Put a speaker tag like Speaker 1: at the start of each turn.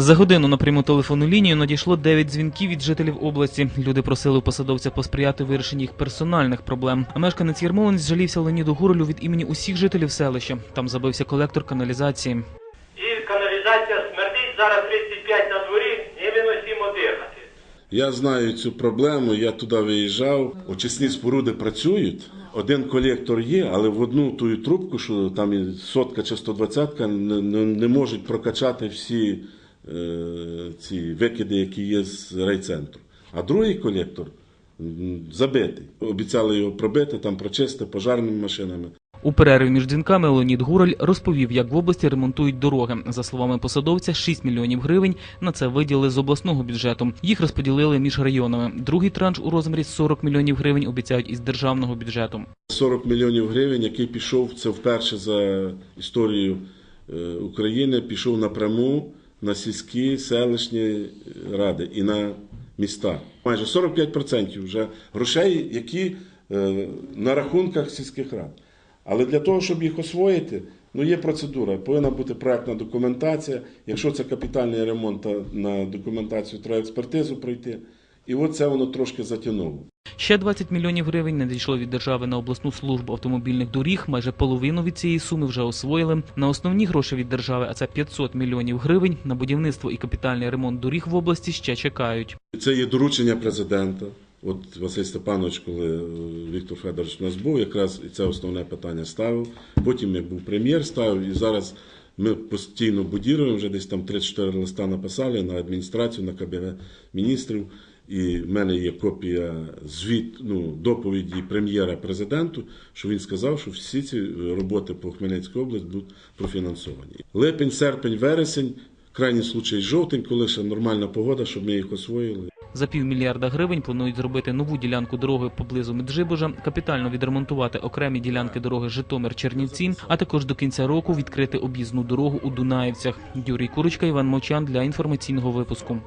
Speaker 1: За годину на пряму телефонну лінію надійшло 9 дзвінків від жителів області. Люди просили у посадовця посприяти вирішенні їх персональних проблем. А мешканець Ярмолинець жалівся Леоніду Гуролю від імені усіх жителів селища. Там забився колектор каналізації.
Speaker 2: І каналізація смердить, зараз 35 на дворі, іменно 7.11.
Speaker 3: Я знаю цю проблему, я туди виїжджав. Очисні споруди працюють. Один колектор є, але в одну ту трубку, що там і сотка чи 120 не, не, не можуть прокачати всі ці викиди, які є з райцентру. А другий колектор забитий. Обіцяли його пробити, там прочистити пожарними машинами.
Speaker 1: У перерві між дзвінками Леонід Гуроль розповів, як в області ремонтують дороги. За словами посадовця, 6 мільйонів гривень на це виділили з обласного бюджету. Їх розподілили між районами. Другий транш у розмірі 40 мільйонів гривень обіцяють із державного бюджету.
Speaker 3: 40 мільйонів гривень, який пішов, це вперше за історію е, України, пішов напряму на сільські селищні ради і на міста. Майже 45% вже грошей, які е, на рахунках сільських рад. Але для того, щоб їх освоїти, ну є процедура. Повинна бути проектна документація. Якщо це капітальний ремонт, то на документацію треба експертизу пройти. І от це воно трошки затягнуло.
Speaker 1: Ще 20 мільйонів гривень надійшло від держави на обласну службу автомобільних доріг. Майже половину від цієї суми вже освоїли. На основні гроші від держави, а це 500 мільйонів гривень, на будівництво і капітальний ремонт доріг в області ще чекають.
Speaker 3: Це є доручення президента. От Василь Степанович, коли е, Віктор Федорович у нас був, якраз і це основне питання ставив. Потім, як був прем'єр, ставив, і зараз ми постійно будіруємо, вже десь там 34 листа написали на адміністрацію, на кабінет міністрів. І в мене є копія звіт, ну, доповіді прем'єра президенту, що він сказав, що всі ці роботи по Хмельницькій області будуть профінансовані. Липень, серпень, вересень, крайній случай жовтень, коли ще нормальна погода, щоб ми їх освоїли.
Speaker 1: За півмільярда гривень планують зробити нову ділянку дороги поблизу Меджибожа, капітально відремонтувати окремі ділянки дороги Житомир-Чернівці, а також до кінця року відкрити об'їзну дорогу у Дунаївцях. Юрій Курочка, Іван Мовчан для інформаційного випуску.